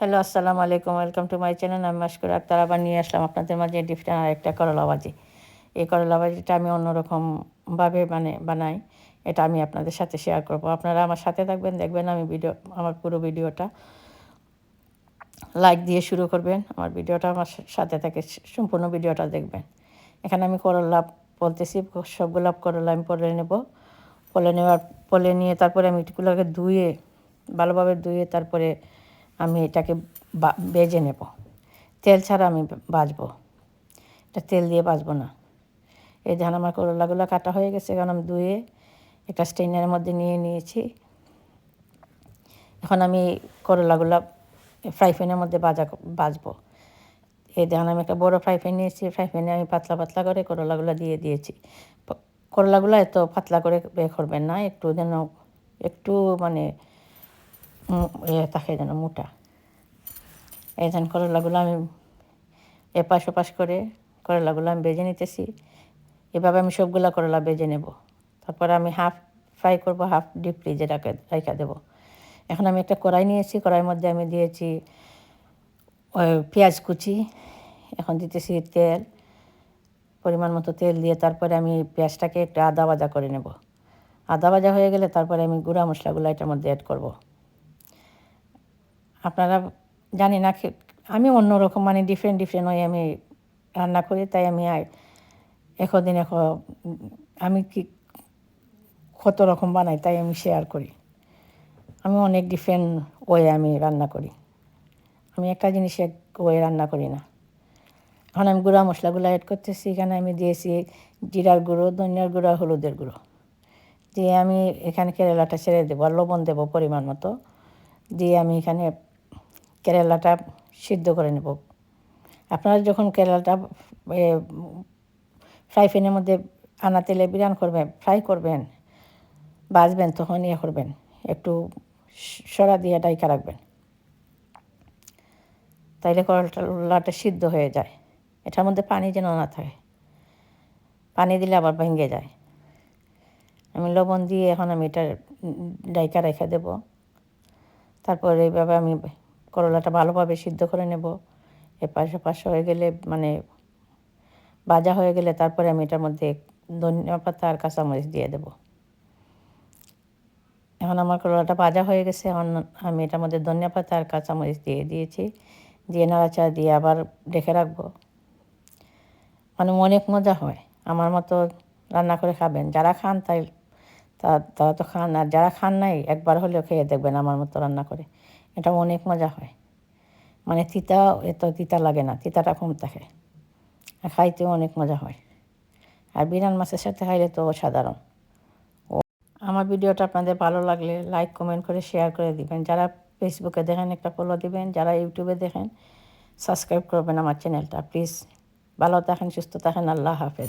Hello আসসালামু আলাইকুম welcome to my channel আমি মাস্কুর আক্তার, আবার নিয়ে আসলাম আপনাদের মাঝে ডিফারেন্ট আর একটা করলা ভাজি। এই করলা ভাজিটা আমি অন্যরকমভাবে মানে বানাই। এটা আমি আপনাদের সাথে শেয়ার করব। আপনারা আমার সাথে থাকবেন, দেখবেন আমি ভিডিও আমার পুরো ভিডিওটা লাইক দিয়ে শুরু করবেন। আমার ভিডিওটা আমার সাথে থাকে সম্পূর্ণ ভিডিওটা দেখবেন। এখানে আমি করলা বলতেছি, সবগুলো করলা আমি পলে নেব। পলে নেওয়ার পলে নিয়ে তারপরে আমি এগুলোকে ধুয়ে ভালোভাবে ধুয়ে তারপরে আমি এটাকে বেজে নেব। তেল ছাড়া আমি বাজবো। এটা তেল দিয়ে বাজবো না। এই ধান আমার করলাগুলো কাটা হয়ে গেছে কারণ আমি ধুয়ে একটা স্টেইনারের মধ্যে নিয়ে নিয়েছি। এখন আমি করলাগুলো ফ্রাই প্যানের মধ্যে বাজা, বাজবো। এই দেখুন আমি একটা বড়ো ফ্রাই প্যান নিয়েছি, ফ্রাই প্যানে আমি পাতলা পাতলা করে করলাগুলো দিয়ে দিয়েছি। করলাগুলো এত পাতলা করে বের করবেন না, একটু যেন একটু মানে যেন মোটা এই ধান করলাগুলো আমি এপাশ ওপাশ করে করলাগুলো আমি বেজে নিতেছি এভাবে আমি সবগুলা করলা বেজে নেব তারপরে আমি হাফ ফ্রাই করব হাফ ডিপ ফ্রিজে রাখে রেখে দেবো এখন আমি একটা কড়াই নিয়েছি কড়াইয়ের মধ্যে আমি দিয়েছি পেঁয়াজ কুচি এখন দিতেছি তেল পরিমাণ মতো তেল দিয়ে তারপরে আমি পেঁয়াজটাকে একটু আদা ভাজা করে নেব আদা ভাজা হয়ে গেলে তারপরে আমি গুঁড়া মশলাগুলো এটার মধ্যে অ্যাড করব আপনারা জানি না আমি অন্যরকম মানে ডিফারেন্ট ডিফারেন্ট হয়ে আমি রান্না করি, তাই আমি আর এখন এখন আমি কি কত রকম বানাই তাই আমি শেয়ার করি। আমি অনেক ডিফারেন্ট ওয়ে আমি রান্না করি। আমি একটা জিনিস এক ওয়ে রান্না করি না। এখন আমি গুঁড়া মশলাগুলো অ্যাড করতেছি, এখানে আমি দিয়েছি জিরার গুঁড়ো, ধনিয়ার গুঁড়ো, হলুদের গুঁড়ো। দিয়ে আমি এখানে কেরালাটা ছেড়ে দেবো, আর লবণ দেবো পরিমাণ মতো। দিয়ে আমি এখানে কেরালাটা সিদ্ধ করে নেব। আপনারা যখন কেরালাটা ফ্রাই প্যানের মধ্যে আনা তেলে বিরান করবেন, ফ্রাই করবেন, বাজবেন, তখন ইয়ে করবেন, একটু সরা দিয়ে ডাইকা রাখবেন। তাইলে করলাটা সিদ্ধ হয়ে যায়। এটার মধ্যে পানি যেন না থাকে। পানি দিলে আবার ভেঙে যায়। আমি লবণ দিয়ে এখন আমি এটা ডাইকা রেখে দেব। তারপর এইভাবে আমি করলাটা ভালোভাবে সিদ্ধ করে নেব। পাশে পাশে হয়ে গেলে মানে ভাজা হয়ে গেলে তারপরে আমি এটার মধ্যে ধনিয়া পাতা আর কাঁচামরিচ দিয়ে দেব। এখন আমার করলাটা ভাজা হয়ে গেছে, এখন আমি এটার মধ্যে ধনিয়া পাতা আর কাঁচামরিচ দিয়ে দিয়েছি। দিয়ে নাড়াচাড়া দিয়ে আবার রেখে রাখব। মানে অনেক মজা হয়, আমার মতো রান্না করে খাবেন। যারা খান তাই তারা তো খান, আর যারা খান নাই একবার হলেও খেয়ে দেখবেন আমার মতো রান্না করে। এটা অনেক মজা হয়। মানে তিতা, এত তিতা লাগে না, তিতাটা কম থাকে। আর খাইতেও অনেক মজা হয়। আর বিরান মাছের সাথে খাইলে তো অসাধারণ। ও, আমার ভিডিওটা আপনাদের ভালো লাগলে লাইক কমেন্ট করে শেয়ার করে দিবেন। যারা ফেসবুকে দেখেন, একটা ফলো দিবেন। যারা ইউটিউবে দেখেন সাবস্ক্রাইব করবেন আমার চ্যানেলটা প্লিজ ভালো থাকেন, সুস্থ থাকেন। আল্লাহ হাফেজ।